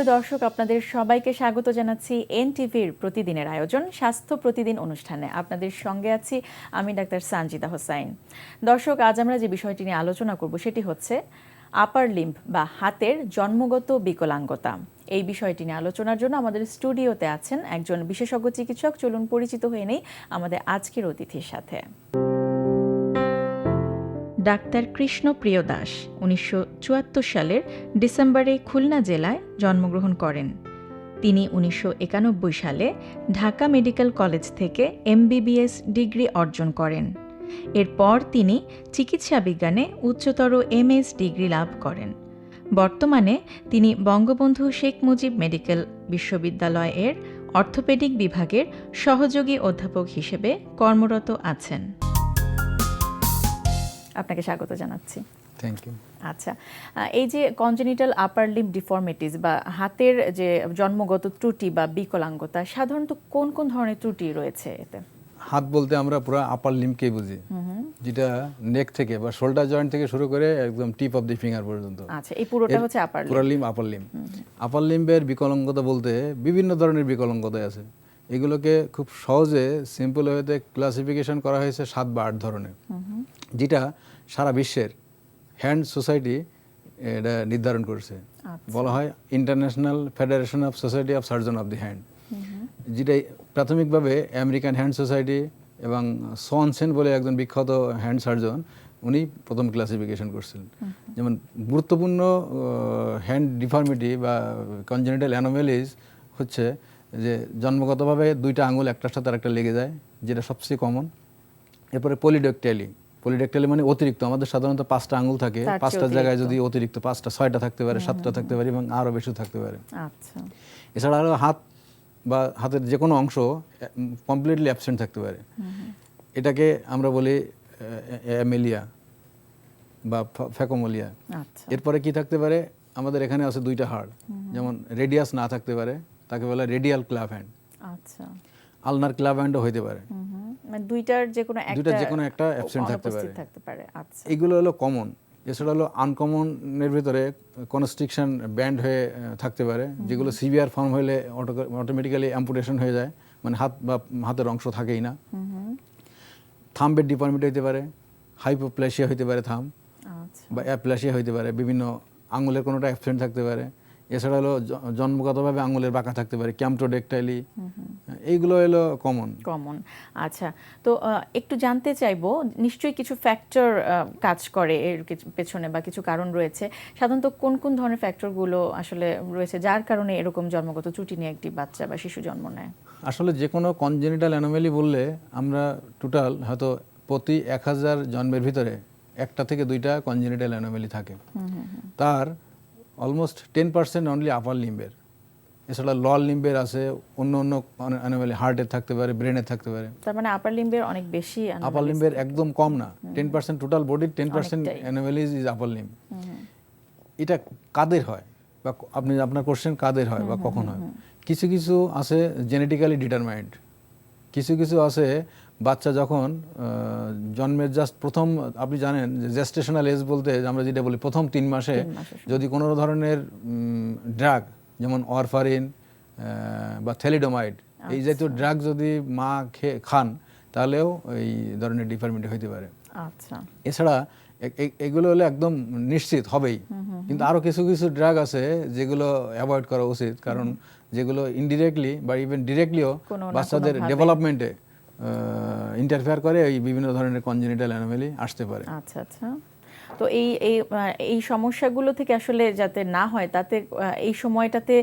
প্রিয় দর্শক, আপনাদের সবাইকে স্বাগত জানাচ্ছি এন টিভির প্রতিদিনের আয়োজন, স্বাস্থ্য প্রতিদিন অনুষ্ঠানে। আপনাদের সঙ্গে আছি আমি ডাক্তার সানজিদা হোসাইন। দর্শক, আজ আমরা যে বিষয়টি নিয়ে আলোচনা করব সেটি হচ্ছে আপার লিম্ব বা হাতের জন্মগত বিকলাঙ্গতা। এই বিষয়টি নিয়ে আলোচনার জন্য আমাদের স্টুডিওতে আছেন একজন বিশেষজ্ঞ চিকিৎসক। চলুন পরিচিত হয়ে নেই আমাদের আজকের অতিথির সাথে। ডাক্তার কৃষ্ণপ্রিয় দাস উনিশশো চুয়াত্তর সালের ডিসেম্বরে খুলনা জেলায় জন্মগ্রহণ করেন। তিনি উনিশশো একানব্বই সালে ঢাকা মেডিকেল কলেজ থেকে এমবিবিএস ডিগ্রি অর্জন করেন। এরপর তিনি চিকিৎসা বিজ্ঞানে উচ্চতর এমএস ডিগ্রি লাভ করেন। বর্তমানে তিনি বঙ্গবন্ধু শেখ মুজিব মেডিকেল বিশ্ববিদ্যালয়ের অর্থোপেডিক বিভাগের সহযোগী অধ্যাপক হিসেবে কর্মরত আছেন। আপনাকে স্বাগত জানাচ্ছি। থ্যাংক ইউ আচ্ছা এই যে কনজেনিটাল আপার লিম ডিফর্মিটিস বা হাতের যে জন্মগত ত্রুটি বা বিকলাঙ্গতা সাধারণত কোন কোন ধরনের ত্রুটি রয়েছে এতে? হাত বলতে আমরা পুরো আপার লিমকেই বুঝি। যেটা নেক থেকে বা শোল্ডার জয়েন্ট থেকে শুরু করে একদম টিপ অফ দি ফিঙ্গার পর্যন্ত। আচ্ছা এই পুরোটা হচ্ছে আপার পুরো লিম আপার লিম আপার লিম্বের বিকলাঙ্গতা বলতে বিভিন্ন ধরনের বিকলাঙ্গতা আছে। এগুলোকে খুব সহজে সিম্পল ওয়েতে ক্লাসিফিকেশন করা হয়েছে সাত বা আট ধরনের। যেটা সারা বিশ্বের হ্যান্ড সোসাইটি এটা নির্ধারণ করছে। বলা হয় international federation of society of surgeon of the hand যেটা প্রাথমিকভাবে আমেরিকান হ্যান্ড সোসাইটি এবং সোয়ানসেন বলে একজন বিখ্যাত হ্যান্ড সার্জন উনি প্রথম ক্লাসিফিকেশন করছিলেন। যেমন গুরুত্বপূর্ণ হ্যান্ড ডিফর্মিটি বা কনজেনিটাল অ্যানোমেলিজ হচ্ছে যে জন্মগতভাবে দুইটা আঙুল একটার সাথে আরেকটা লেগে যায় যেটা সবচেয়ে কমন এরপরে পলিডেক্টালি পলিডেক্টালি মানে অতিরিক্ত। আমাদের সাধারণত পাঁচটা আঙুল থাকে। পাঁচটা জায়গায় যদি অতিরিক্ত পাঁচটা ছয়টা থাকতে পারে সাতটা থাকতে পারে এবং আরও বেশি থাকতে পারে। আচ্ছা। এছাড়া আরও হাত বা হাতের যে কোনো অংশ কমপ্লিটলি অ্যাবসেন্ট থাকতে পারে। এটাকে আমরা বলি অ্যামেলিয়া বা ফ্যাকোমোলিয়া। আচ্ছা। এরপরে কি থাকতে পারে? আমাদের এখানে আছে দুইটা হাড়। যেমন রেডিয়াস না থাকতে পারে তাকে বলে রেডিয়াল ক্লাব হ্যান্ড আচ্ছা। আলনার ক্লাব হ্যান্ডও হইতে পারে। মানে দুইটার যে কোনো একটা দুইটার যে কোনো একটা absent থাকতে পারে। থাকতে পারে আচ্ছা। এগুলো হলো কমন এছাড়া হলো আনকমনের ভিতরে কনস্ট্রিকশন ব্যান্ড হয়ে থাকতে পারে যেগুলো সিভিয়ার ফর্ম হলে অটোমেটিক্যালি অ্যাম্পুটেশন হয়ে যায়। মানে হাত বা হাতের অংশ থাকেই না। থাম্বের ডিপার্টমেন্ট হতে পারে হাইপোপ্লেশিয়া হতে পারে থাম আচ্ছা। বা অ্যাপ্লাসিয়া হইতে পারে বিভিন্ন আঙুলের কোনোটা অ্যাবসেন্ট থাকতে পারে। এছাড়া হলো জন্মগতভাবে আঙুলের বাঁকা থাকতে পারে ক্যাম্পটোডেকটাইলি এইগুলো হলো কমন কমন আচ্ছা। তো একটু জানতে চাইব নিশ্চয়ই কিছু ফ্যাক্টর কাজ করে এর পেছনে বা কিছু কারণ রয়েছে। সাধারণত কোন কোন ধরনের ফ্যাক্টরগুলো আসলে রয়েছে যার কারণে এরকম জন্মগত ত্রুটি নিয়ে একটি বাচ্চা বা শিশু জন্ম নেয়? আসলে যে কোনো কনজেনিটাল অ্যানোমেলি বললে আমরা টোটাল হয়তো প্রতি এক হাজার জন্মের ভিতরে একটা থেকে দুইটা কনজেনিটাল অ্যানোমেলি থাকে। তার almost ten percent only upper লিম্বের এছাড়া লল লিম্বের আছে অন্য অন্য অ্যানোমেলি হার্টের থাকতে পারে ব্রেনের থাকতে পারে। তার মানে আপার লিম্বের অনেক বেশি আপার লিম্বের একদম কম না। টেন পার্সেন্ট টোটাল বডির ten percent. Anomalies is upper limb এটা কাদের হয়? বা আপনি আপনার কোশ্চেন কাদের হয় বা কখন হয়? কিছু কিছু আছে জেনেটিক্যালি ডিটারমাইন্ড কিছু কিছু আছে বাচ্চা যখন জন্মের জাস্ট প্রথম আপনি জানেন যে জেস্টেশনাল এজ বলতে আমরা যেটা বলি প্রথম তিন মাসে যদি কোনো ধরনের ড্রাগ যেমন অরফারিন বা থেলিডোমাইড এই জাতীয় ড্রাগ যদি মা খেয়ে খান তাহলেও এই ধরনের ডিফার্মিটি হইতে পারে। আচ্ছা। এছাড়া এগুলো হলে একদম নিশ্চিত হবেই। কিন্তু আরও কিছু কিছু ড্রাগ আছে যেগুলো অ্যাভয়েড করা উচিত। কারণ যেগুলো ইনডিরেক্টলি বা ইভেন ডিরেক্টলিও বাচ্চাদের ডেভেলপমেন্টে ইন্টারফেয়ার করে এই বিভিন্ন ধরনের কনজেনিটাল অ্যানোমেলি আসতে পারে। আচ্ছা আচ্ছা। তো এই এই এই সমস্যাগুলো থেকে আসলে যাতে না হয় তাতে এই সময়টাতে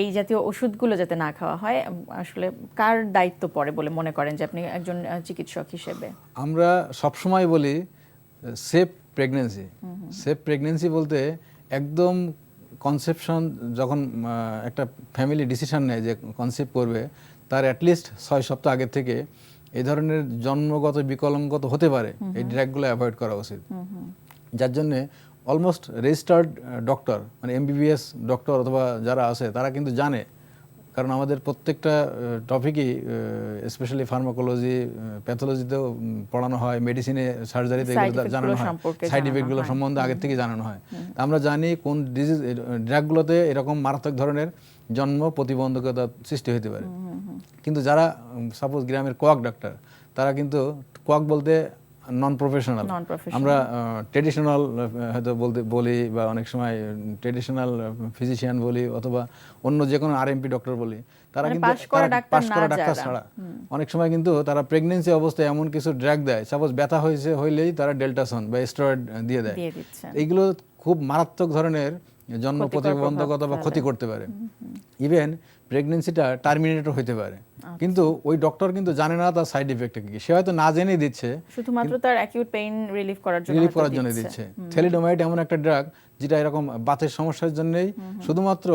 এই জাতীয় ওষুধগুলো যাতে না খাওয়া হয় আসলে কার দায়িত্ব পড়ে বলে মনে করেন যে আপনি একজন চিকিৎসক হিসেবে? আমরা সবসময় বলি সেফ প্রেগনেন্সি সেফ প্রেগনেন্সি বলতে একদম কনসেপশন যখন একটা ফ্যামিলি ডিসিশন নেয় যে কনসেপ্ট করবে তার অ্যাটলিস্ট ছয় সপ্তাহ আগে থেকে এই ধরনের জন্মগত বিকলঙ্গত হতে পারে। এই ড্র্যাকগুলো অ্যাভয়েড করা উচিত। যার জন্যে অলমোস্ট রেজিস্টার্ড ডক্টর মানে এমবিবিএস ডক্টর অথবা যারা আছে তারা কিন্তু জানে কারণ আমাদের প্রত্যেকটা টপিকই স্পেশালি ফার্মাকোলজি প্যাথোলজিতেও পড়ানো হয় মেডিসিনে সার্জারিতে জানানো হয় সাইড ইফেক্টগুলো সম্বন্ধে আগের থেকে জানানো হয়। আমরা জানি কোন ডিজিজ ড্রাগগুলোতে এরকম মারাত্মক ধরনের জন্ম প্রতিবন্ধকতা সৃষ্টি হতে পারে। কিন্তু যারা সাপোজ গ্রামের কোয়াক ডাক্তার তারা কিন্তু কোয়াক বলতে নন প্রফেশনাল আমরা ট্রেডিশনাল হয়তো বলতে বলি বা অনেক সময় ট্রেডিশনাল ফিজিশিয়ান বলি অথবা অন্য যে কোনো আরএমপি ডক্টর বলি তারা মানে কিন্তু পাশ করা তারা ডাক্তার। ছাড়া। অনেক সময় কিন্তু তারা প্রেগনেন্সি অবস্থায় এমন কিছু ড্রাগ দেয় সাপোজ ব্যথা হয়েছে হইলেই তারা ডেল্টাসন বা স্টেরয়েড দিয়ে দেয়। এইগুলো খুব মারাত্মক ধরনের জন্ম প্রতিবন্ধকতা বা ক্ষতি করতে পারে। ইভেন প্রেগনেন্সিটা টার্মিনেটর হতে পারে। আচ্ছা। কিন্তু ওই ডক্টর কিন্তু জানে না তার সাইড ইফেক্ট কি। সে হয়তো না জেনে দিচ্ছে শুধুমাত্র তার অ্যাকিউট পেইন রিলিফ করার জন্য রিলিফ করার জন্য দিচ্ছে। থেলিডোমাইড এমন একটা ড্রাগ যেটা এরকম বাতের সমস্যার জন্যই শুধুমাত্র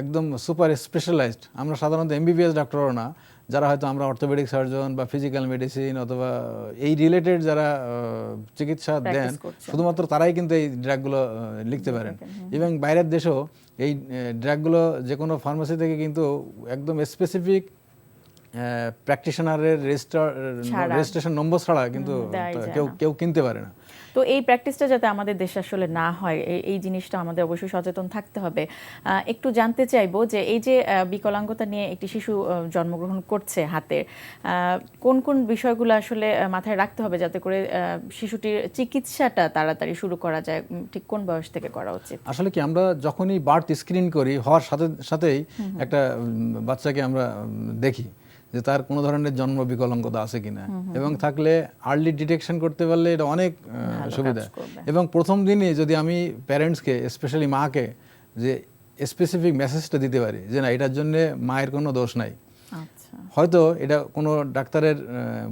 একদম সুপার স্পেশালাইজড আমরা সাধারণত এমবিবিএস ডাক্তারও না যারা হয়তো আমরা অর্থোপেডিক সার্জন বা ফিজিক্যাল মেডিসিন অথবা এই রিলেটেড যারা চিকিৎসা দেন শুধুমাত্র তারাই কিন্তু এই ড্রাগগুলো লিখতে পারেন। এবং বাইরের দেশেও এই ড্রাগগুলো যে কোনো ফার্মাসি থেকে কিন্তু একদম স্পেসিফিক প্র্যাকটিশনারের রেজিস্টার রেজিস্ট্রেশন নম্বর ছাড়া কিন্তু কেউ কেউ কিনতে পারে না। তো এই প্র্যাকটিসটা যাতে আমাদের দেশে আসলে না হয় এই- জিনিসটা আমাদের অবশ্যই সচেতন থাকতে হবে। একটু জানতে চাইব যে এই যে বিকলাঙ্গতা নিয়ে একটি শিশু জন্মগ্রহণ করছে হাতে কোন কোন বিষয়গুলো আসলে মাথায় রাখতে হবে যাতে করে শিশুটির চিকিৎসাটা তাড়াতাড়ি শুরু করা যায়? ঠিক কোন বয়স থেকে করা উচিত? আসলে কি আমরা যখনই বার্থ স্ক্রিন করি হওয়ার সাথে সাথেই একটা বাচ্চাকে আমরা দেখি। যে তার কোনো ধরনের জন্ম বিকলাঙ্গতা আছে কিনা। এবং থাকলে আর্লি ডিটেকশন করতে পারলে এটা অনেক সুবিধা। এবং প্রথম দিনই যদি আমি প্যারেন্টসকে স্পেশালি মাকে যে স্পেসিফিক মেসেজটা দিতে পারি যে না এটার জন্য মায়ের কোনো দোষ নাই। হয়তো এটা কোনো ডাক্তারের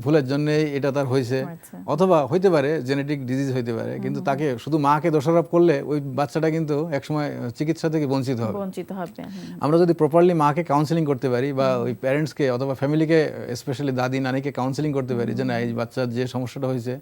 ভুলের জন্যই এটা তার হয়েছে। আচ্ছা। অথবা হইতে পারে জেনেটিক ডিজিজ হইতে পারে কিন্তু তাকে শুধু মাকে দোষারোপ করলে ওই বাচ্চাটা কিন্তু একসময় চিকিৎসা থেকে বঞ্চিত হবে। বঞ্চিত হবে আমরা যদি প্রপারলি মাকে কাউন্সিলিং করতে পারি বা ওই প্যারেন্টসকে অথবা ফ্যামিলিকে স্পেশালি দাদি নানিকে কাউন্সিলিং করতে পারি যে না এই বাচ্চার যে সমস্যাটা হয়েছে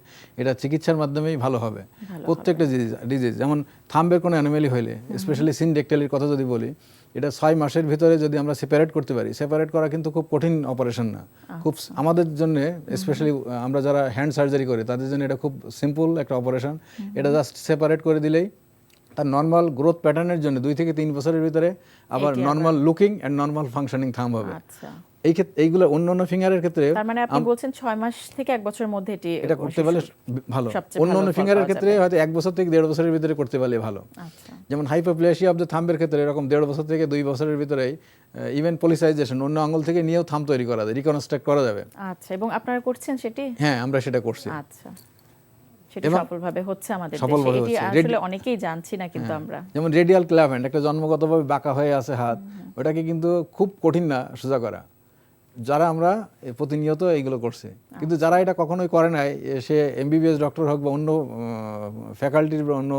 এটা চিকিৎসার মাধ্যমেই ভালো হবে। প্রত্যেকটা ডিজিজ যেমন থাম্বের কোনো অ্যানিমেলি হইলে স্পেশালি সিনডেক্টালির কথা যদি বলি এটা ছয় মাসের ভিতরে যদি আমরা সেপারেট করতে পারি সেপারেট করা কিন্তু খুব কঠিন অপারেশন না। খুব আমাদের জন্য স্পেশালি আমরা যারা হ্যান্ড সার্জারি করি তাদের জন্য এটা খুব সিম্পল একটা অপারেশন এটা জাস্ট সেপারেট করে দিলেই তার নর্মাল গ্রোথ প্যাটার্নের জন্য দুই থেকে তিন বছরের ভিতরে আবার normal looking and normal functioning thumb হবে। আচ্ছা। এই ক্ষেত্রে এইগুলো অন্য অন্য ফিঙ্গারের ক্ষেত্রে তার মানে আপনি বলছেন ছয় মাস থেকে এক বছরের মধ্যে এটি এটা করতে পারলে ভালো। অন্য অন্য ফিঙ্গারের ক্ষেত্রে হয়তো এক বছর থেকে দেড় বছরের ভিতরে করতে পারলে ভালো। আচ্ছা। যেমন হাইপোপ্লেশিয়া অফ দ্য থাম্বের ক্ষেত্রে এরকম দেড় বছর থেকে দুই বছরের ভিতরে ইভেন পলিসাইজেশন অন্য আঙুল থেকে নিয়েও থাম তৈরি করা যায় রিকনস্ট্রাক্ট করা যাবে। আচ্ছা এবং আপনারা করছেন সেটি? হ্যাঁ আমরা সেটা করছি। আচ্ছা। সেটা সফলভাবে হচ্ছে আমাদের দেশে। এটি আসলে অনেকেই জানছি না কিন্তু আমরা। যেমন রেডিয়াল ক্লাভেন্ট একটা জন্মগতভাবে বাঁকা হয়ে আছে হাত ওটাকে কিন্তু খুব কঠিন না সোজা করা। যারা আমরা প্রতিনিয়ত এইগুলো করছি। কিন্তু যারা এটা কখনোই করে নাই সে এমবিবিএস ডক্টর হোক বা অন্য ফ্যাকাল্টির বা অন্য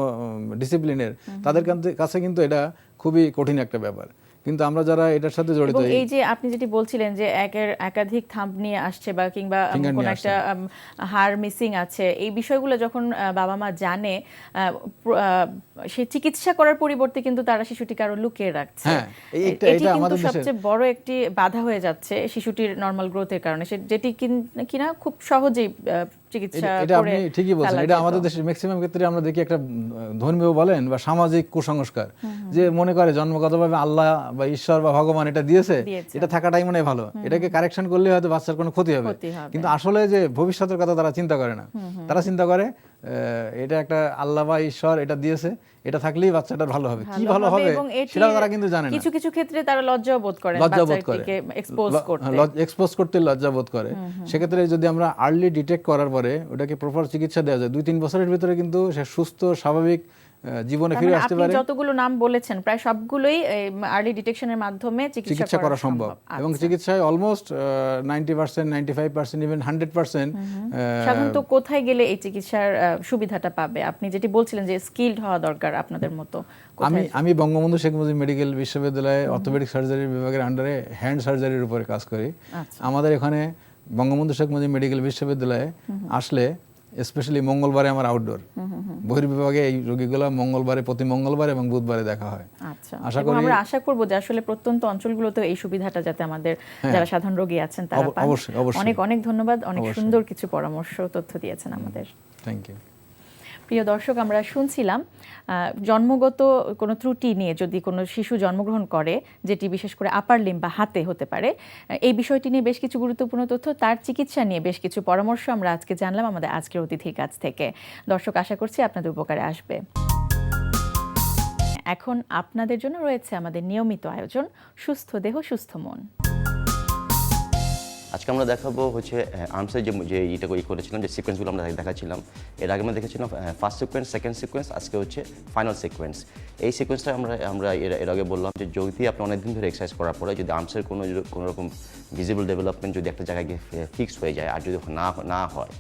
ডিসিপ্লিনের তাদের কাছে কিন্তু এটা খুবই কঠিন একটা ব্যাপার। কিন্তু আমরা যারা এটার সাথে জড়িত এই- যে আপনি যেটি বলছিলেন যে একের একাধিক থাম্ব নিয়ে আসছে বা কিংবা কোনো একটা হাড় মিসিং আছে এই বিষয়গুলো যখন বাবা মা জানে সে চিকিৎসা করার পরিবর্তে কিন্তু তারা শিশুটিকে আরও লুকিয়ে রাখছে। হ্যাঁ, এটা- কিন্তু আমাদের সবচেয়ে বড় একটি বাধা হয়ে যাচ্ছে শিশুটির নর্মাল গ্রোথের কারণে। সে যেটি কিন- খুব সহজেই চিকিৎসা এটা- এটা আপনি ঠিকই বলছেন। এটা আমাদের দেশের ম্যাক্সিমাম ক্ষেত্রে আমরা দেখি একটা ধর্মীয় বলেন বা সামাজিক কুসংস্কার। যে মনে করে জন্মগতভাবে আল্লাহ বা ঈশ্বর বা ভগবান এটা দিয়েছে। এটা থাকাটাই মনে হয় ভালো। এটাকে কারেকশন করলে হয়তো বাচ্চার কোনো ক্ষতি হবে। কিন্তু আসলে যে ভবিষ্যতের কথা তারা চিন্তা করে না। তারা চিন্তা করে এটা একটা আল্লাহ বা ঈশ্বর এটা দিয়েছে এটা থাকলেই বাচ্চাটা ভালো হবে। কি ভালো হবে সেটা তারা কিন্তু জানে না। কিছু কিছু ক্ষেত্রে তারা লজ্জা বোধ করে লজ্জা বোধ করে। এক্সপোজ করতে। এক্সপোজ করতে লজ্জা বোধ করে। সেক্ষেত্রে যদি আমরা আর্লি ডিটেক্ট করার পরে ওটাকে প্রপার চিকিৎসা দেওয়া যায় দুই তিন বছরের ভিতরে কিন্তু সে সুস্থ স্বাভাবিক জীবনে ফিরে মানে আসতে আপনি পারে। যতগুলো নাম বলেছেন প্রায় সবগুলোই আর্লি ডিটেকশনের মাধ্যমে চিকিৎসা করা সম্ভব। এবং আচ্ছা। চিকিৎসায় almost ninety percent ninety five percent even hundred percent সাধারণত কোথায় গেলে এই চিকিৎসার সুবিধাটা পাবে? আপনি যেটি বলছিলেন যে স্কিলড হওয়া দরকার আপনাদের মতো আমি আমি বঙ্গবন্ধু শেখ মুজিব মেডিকেল বিশ্ববিদ্যালয়ে অর্থোপেডিক সার্জারি বিভাগের আন্ডারে হ্যান্ড সার্জারির উপরে কাজ করি। আচ্ছা। আমাদের এখানে বঙ্গবন্ধু শেখ মুজিব মেডিকেল বিশ্ববিদ্যালয়ে আসলে স্পেশালি মঙ্গলবারে আমার আউটডোর বহির্বিভাগে এই রোগীগুলো মঙ্গলবারে প্রতি মঙ্গলবার এবং বুধবারে দেখা হয়। আচ্ছা। আশা করি- আমরা আশা করব যে আসলে প্রত্যন্ত অঞ্চলগুলোতে এই সুবিধাটা যাতে আমাদের যারা সাধারণ রোগী আছেন তারা পান। অবশ্যই, অবশ্যই। অনেক অনেক ধন্যবাদ অনেক সুন্দর কিছু পরামর্শ তথ্য দিয়েছেন আমাদের। থ্যাংক ইউ প্রিয় দর্শক, আমরা শুনছিলাম জন্মগত কোনো ত্রুটি নিয়ে যদি কোনো শিশু জন্মগ্রহণ করে, যেটি বিশেষ করে আপার লিম বা হাতে হতে পারে এই বিষয়টি নিয়ে বেশ কিছু গুরুত্বপূর্ণ তথ্য, তার চিকিৎসা নিয়ে বেশ কিছু পরামর্শ আমরা আজকে জানলাম আমাদের আজকের অতিথির কাছ থেকে। দর্শক, আশা করছি আপনাদের উপকারে আসবে। এখন আপনাদের জন্য রয়েছে আমাদের নিয়মিত আয়োজন, সুস্থ দেহ, সুস্থ মন। আজকে আমরা দেখাবো হচ্ছে আর্মসের যে যে ইটা ই করেছিলাম, যে সিকোয়েন্সগুলো আমরা দেখাচ্ছিলাম, এর আগে আমরা দেখেছিলাম ফার্স্ট সিকোয়েন্স সেকেন্ড সিকোয়েন্স আজকে হচ্ছে ফাইনাল সিকোয়েন্স এই সিকোয়েন্সটা আমরা আমরা এর আগে বললাম যে যদি আপনি অনেকদিন ধরে এক্সারসাইজ করার পরে যদি আর্মসের কোনো কোনো রকম ভিজিবল ডেভেলপমেন্ট যদি একটা জায়গায় গিয়ে ফিক্স হয়ে যায় আর যদি না না হয়,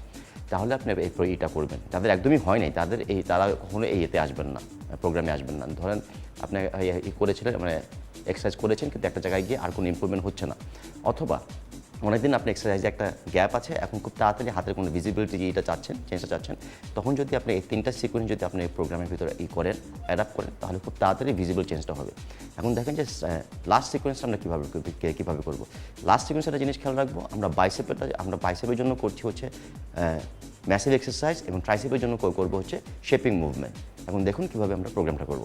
তাহলে আপনি এই ইটা করবেন। তাদের একদমই হয় নাই, তাদের এই, তারা কখনো এই এতে আসবেন না প্রোগ্রামে আসবেন না। ধরেন আপনি এই করেছিলেন মানে এক্সারসাইজ করেছেন, কিন্তু একটা জায়গায় গিয়ে আর কোনো ইমপ্রুভমেন্ট হচ্ছে না। অথবা অনেকদিন আপনি এক্সারসাইজে একটা গ্যাপ আছে, এখন খুব তাড়াতাড়ি হাতের কোনো ভিজিবিলিটি যেটা চাচ্ছেন চেঞ্জটা চাচ্ছেন, তখন যদি আপনি এই তিনটা সিকোয়েন্স যদি আপনি এই প্রোগ্রামের ভিতরে ই করেন অ্যাডাপ্ট করেন, তাহলে খুব তাড়াতাড়ি ভিজিবল চেঞ্জটা হবে। এখন দেখেন যে লাস্ট সিকোয়েন্সটা আমরা কীভাবে কীভাবে করব? লাস্ট সিকোয়েন্স একটা জিনিস খেয়াল রাখব, আমরা বাইসেপেরটা আমরা বাইসেপের জন্য করছি হচ্ছে ম্যাসিভ এক্সারসাইজ এবং ট্রাইসেপের জন্য করব হচ্ছে শেপিং মুভমেন্ট এখন দেখুন কীভাবে আমরা প্রোগ্রামটা করব।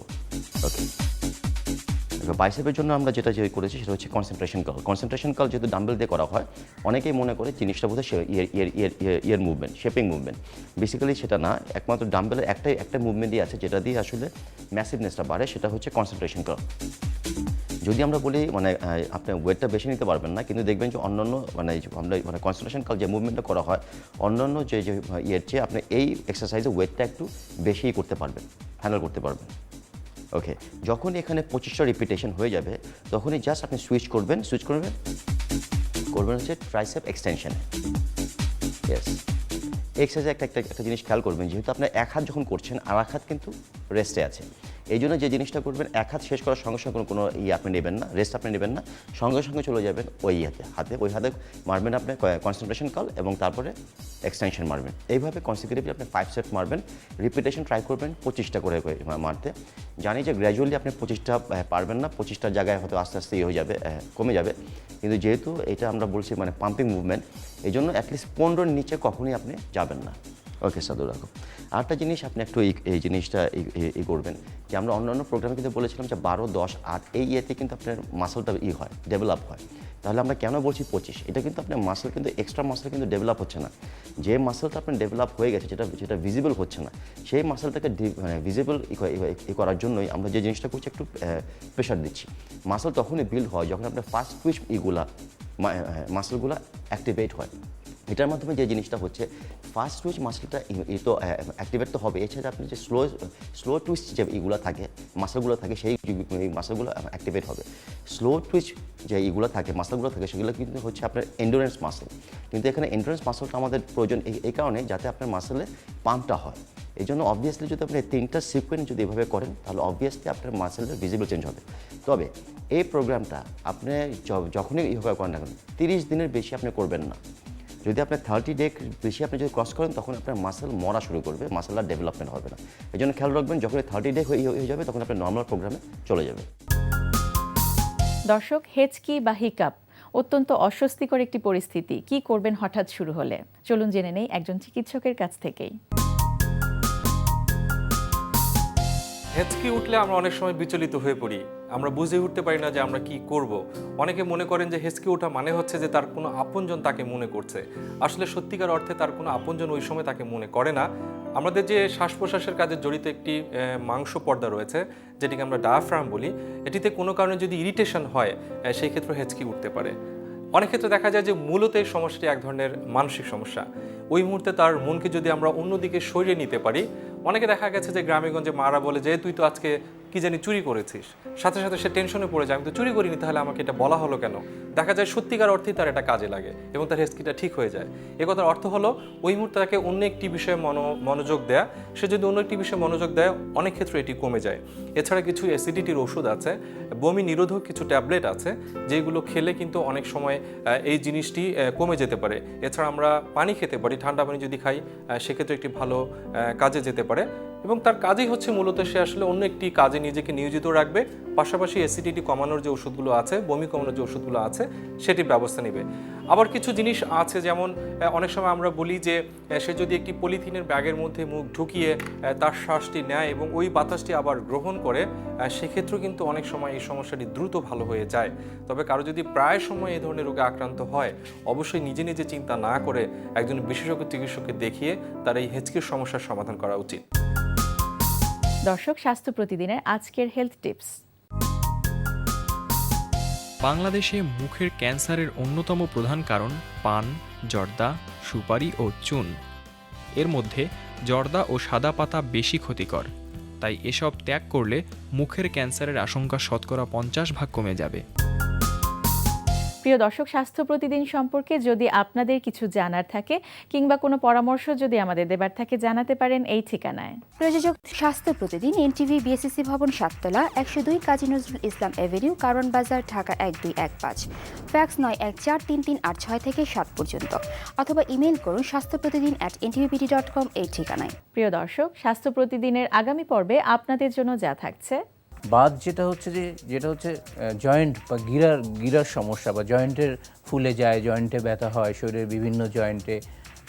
ওকে এবার বাইসেপের জন্য আমরা যেটা যে করেছি সেটা হচ্ছে কনসেন্ট্রেশন কাল কনসেন্ট্রেশন কাল যেহেতু ডাম্বেল দিয়ে করা হয়, অনেকেই মনে করে জিনিসটা বোধহয় সে- ইয়ের ইয়ের ইয়ের ইয়ের- মুভমেন্ট শেপিং মুভমেন্ট বেসিক্যালি সেটা না, একমাত্র ডাম্বেলের একটাই, একটা মুভমেন্টই আছে যেটা দিয়ে আসলে ম্যাসিভনেসটা বাড়ে, সেটা হচ্ছে কনসেন্ট্রেশন কাল যদি আমরা বলি মানে আপনি ওয়েটটা বেশি নিতে পারবেন না, কিন্তু দেখবেন যে অন্যান্য মানে আমরা মানে কনসেন্ট্রেশন কাল যে মুভমেন্টটা করা হয়, অন্যান্য যে যে, ইয়ের চেয়ে আপনি এই এক্সারসাইজে ওয়েটটা একটু বেশিই করতে পারবেন হ্যান্ডেল করতে পারবেন। ওকে যখন এখানে পঁচিশটা রিপিটেশন হয়ে যাবে, তখনই জাস্ট আপনি সুইচ করবেন সুইচ করবেন করবেন হচ্ছে ট্রাইসেপ এক্সটেনশন ইয়েস এক্সারসাইজ একটা একটা একটা জিনিস খেয়াল করবেন, যেহেতু আপনার এক হাত যখন করছেন, আর এক হাত কিন্তু রেস্টে আছে। এই জন্য যে জিনিসটা করবেন, এক হাত শেষ করার সঙ্গে সঙ্গে কোনো ইয়ে আপনি নেবেন না রেস্ট আপনি নেবেন না, সঙ্গে সঙ্গে চলে যাবেন ওই হাতে হাতে, ওই হাতে মারবেন আপনি কনসেন্ট্রেশন কল এবং তারপরে এক্সটেনশন মারবেন। এইভাবে কনসিকিউটিভলি আপনি ফাইভ সেট মারবেন রিপিটেশন ট্রাই করবেন পঁচিশটা করে মারতে। জানি যে গ্র্যাজুয়ালি আপনি পঁচিশটা পারবেন না পঁচিশটার জায়গায় হয়তো আস্তে আস্তে ইয়ে হয়ে যাবে কমে যাবে। কিন্তু যেহেতু এটা আমরা বলছি মানে পাম্পিং মুভমেন্ট এই জন্য অ্যাটলিস্ট পনেরোর নিচে কখনই আপনি যাবেন না। ওকে সাধু রাখো। আরেকটা জিনিস আপনি একটু এই- জিনিসটা ই- করবেন যে আমরা অন্যান্য প্রোগ্রামে কিন্তু বলেছিলাম যে বারো, দশ, আট, এই ইয়েতে কিন্তু আপনার মাসলটা ই হয় ডেভেলপ হয়। তাহলে আমরা কেন বলছি পঁচিশ? এটা কিন্তু আপনার মাসল কিন্তু এক্সট্রা মাসল কিন্তু ডেভেলপ হচ্ছে না। যে মাসলটা আপনার ডেভেলপ হয়ে গেছে, যেটা যেটা ভিজিবল হচ্ছে না, সেই মাসলটাকে ভিজিবল ই করার জন্যই আমরা যে জিনিসটা করছি, একটু প্রেশার দিচ্ছি। মাসল তখনই বিল্ড হয় যখন আপনার ফার্স্ট টুইচ ইগুলা মাসলগুলো অ্যাক্টিভেট হয়। এটার মাধ্যমে যে জিনিসটা হচ্ছে ফার্স্ট টুইচ মাসলটা তো অ্যাক্টিভেট তো হবে। এছাড়া আপনি যে স্লো স্লো টুইচ যে এইগুলো থাকে মাসলগুলো থাকে, সেই মাসলগুলো অ্যাক্টিভেট হবে। স্লো টুইচ যে এইগুলো থাকে মাসলগুলো থাকে, সেগুলো কিন্তু হচ্ছে আপনার এন্ডুরেন্স মাসল কিন্তু এখানে এন্ডুরেন্স মাসলটা আমাদের প্রয়োজন এই- কারণে যাতে আপনার মাসেলে পাম্পটা হয়। এই জন্য অবভিয়াসলি যদি আপনি তিনটা সিকোয়েন্স যদি এভাবে করেন, তাহলে অবভিয়াসলি আপনার মাসেলের ভিজিবল চেঞ্জ হবে। তবে এই প্রোগ্রামটা আপনি যখনই এইভাবে করেন না কেন, তিরিশ দিনের বেশি আপনি করবেন না। যদি আপনার থার্টি ডে বেশি আপনি যদি ক্রস করেন, তখন আপনার মাসেল মরা শুরু করবে মাসেল আর ডেভেলপমেন্ট হবে না। এই জন্য খেয়াল রাখবেন, যখন থার্টি ডে হয়ে যাবে, তখন আপনার নর্মাল প্রোগ্রামে চলে যাবে। দর্শক, হেচকি বা হিকাপ অত্যন্ত অস্বস্তিকর একটি পরিস্থিতি। কি করবেন হঠাৎ শুরু হলে? চলুন জেনে নেই একজন চিকিৎসকের কাছ থেকেই। হেঁচকি উঠলে আমরা অনেক সময় বিচলিত হয়ে পড়ি। আমরা বুঝে উঠতে পারি না যে আমরা কি করব। অনেকে মনে করেন যে হেঁচকি ওঠা মানে হচ্ছে যে তার কোনো আপনজন তাকে মনে করছে। আসলে সত্যিকার অর্থে তার কোনো আপনজন ওই সময় তাকে মনে করে না। আমাদের যে শ্বাস প্রশ্বাসের কাজে জড়িত একটি মাংস পর্দা রয়েছে, যেটিকে আমরা ডায়াফ্রাম বলি, এটিতে কোনো কারণে যদি ইরিটেশন হয় সেই ক্ষেত্রে হেঁচকি উঠতে পারে। অনেক ক্ষেত্রে দেখা যায় যে মূলত এই সমস্যাটি এক ধরনের মানসিক সমস্যা। ওই মুহূর্তে তার মনকে যদি আমরা অন্যদিকে সরিয়ে নিতে পারি, অনেকে দেখা গেছে যে গ্রামেগঞ্জে মারা বলে যে তুই তো আজকে কি জানি চুরি করেছিস। সাথে সাথে সে টেনশনে পড়ে যায়, আমি তো চুরি করিনি, তাহলে আমাকে এটা বলা হলো কেন? দেখা যায় সত্যিকার অর্থেই তার এটা কাজে লাগে এবং তার হেস্কিটা ঠিক হয়ে যায়। এ কথার অর্থ হলো, ওই মুহূর্তে তাকে অন্য একটি বিষয়ে মনো- মনোযোগ দেয়া, সে যদি অন্য একটি বিষয়ে মনোযোগ দেয়, অনেক ক্ষেত্রে এটি কমে যায়। এছাড়া কিছু অ্যাসিডিটির ওষুধ আছে, বমি নিরোধক কিছু ট্যাবলেট আছে, যেগুলো খেলে কিন্তু অনেক সময় এই জিনিসটি কমে যেতে পারে। এছাড়া আমরা পানি খেতে পারি, ঠান্ডা পানি যদি খাই সেক্ষেত্রে একটি ভালো কাজে যেতে পারে। এবং তার কাজই হচ্ছে মূলত সে আসলে অন্য একটি কাজে নিজেকে নিয়োজিত রাখবে, পাশাপাশি অ্যাসিডিটি কমানোর যে ওষুধগুলো আছে, বমি কমানোর যে ওষুধগুলো আছে, সেটির ব্যবস্থা নেবে। আবার কিছু জিনিস আছে, যেমন অনেক সময় আমরা বলি যে সে যদি একটি পলিথিনের ব্যাগের মধ্যে মুখ ঢুকিয়ে তার শ্বাসটি নেয় এবং ওই বাতাসটি আবার গ্রহণ করে সেক্ষেত্রেও কিন্তু অনেক সময় এই সমস্যাটি দ্রুত ভালো হয়ে যায়। তবে কারও যদি প্রায় সময় এই ধরনের রোগে আক্রান্ত হয়, অবশ্যই নিজে নিজে চিন্তা না করে একজন বিশেষজ্ঞ চিকিৎসককে দেখিয়ে তার এই হেঁচকির সমস্যার সমাধান করা উচিত। দর্শক, স্বাস্থ্য প্রতিদিনের আজকের হেলথ টিপস বাংলাদেশে মুখের ক্যান্সারের অন্যতম প্রধান কারণ পান, জর্দা, সুপারি ও চুন। এর মধ্যে জর্দা ও সাদা পাতা বেশি ক্ষতিকর। তাই এসব ত্যাগ করলে মুখের ক্যান্সারের আশঙ্কা শতকরা পঞ্চাশ ভাগ কমে যাবে। প্রিয় দর্শক স্বাস্থ্য প্রতিদিন সম্পর্কে যদি আপনাদের কিছু জানার থাকে কিংবা কোনো পরামর্শ যদি আমাদের দেবার থাকে জানাতে পারেন এই ঠিকানায়। প্রযোজক স্বাস্থ্য প্রতিদিন এনটিভি বিএসসিসি ভবন সাততলা একশো দুই কাজী নজরুল ইসলাম এভিনিউ কারণ বাজার ঢাকা এক দুই এক পাঁচ। ফ্যাক্স নয় এক চার তিন তিন আট ছয় থেকে সাত পর্যন্ত। অথবা ইমেল করুন স্বাস্থ্য প্রতিদিন অ্যাট এনটিভিপিডি ডট কম এই ঠিকানায়। প্রিয় দর্শক স্বাস্থ্য প্রতিদিনের আগামী পর্বে আপনাদের জন্য যা থাকছে। বাত যেটা হচ্ছে যে, যেটা হচ্ছে জয়েন্ট বা গিরার গিরার সমস্যা বা জয়েন্টের ফুলে যায় জয়েন্টে ব্যথা হয়, শরীরের বিভিন্ন জয়েন্টে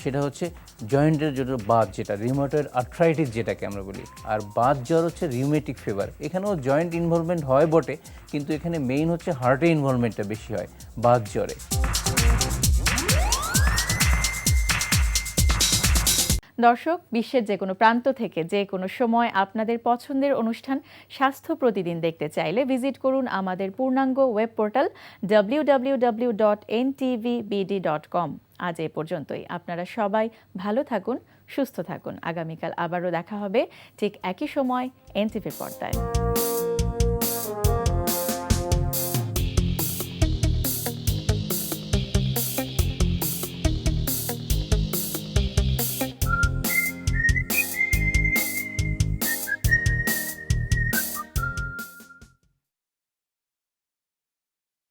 সেটা হচ্ছে জয়েন্টের জন্য বাত যেটা রিমোটের আর্থ্রাইটিস যেটাকে আমরা বলি। আর বাত জ্বর হচ্ছে রিউমেটিক ফিভার এখানেও জয়েন্ট ইনভলভমেন্ট হয় বটে, কিন্তু এখানে মেইন হচ্ছে হার্টে ইনভলভমেন্টটা বেশি হয় বাত জ্বরে। দর্শক, বিশ্বের যে কোনো প্রান্ত থেকে যে কোনো সময় আপনাদের পছন্দের অনুষ্ঠান স্বাস্থ্য প্রতিদিন দেখতে চাইলে ভিজিট করুন আমাদের পূর্ণাঙ্গ ওয়েব পোর্টাল www.ntvbd.com আজ এ পর্যন্তই। আপনারা সবাই ভালো থাকুন, সুস্থ থাকুন। আগামীকাল আবারও দেখা হবে ঠিক একই সময় এনটিভি পর্দায়।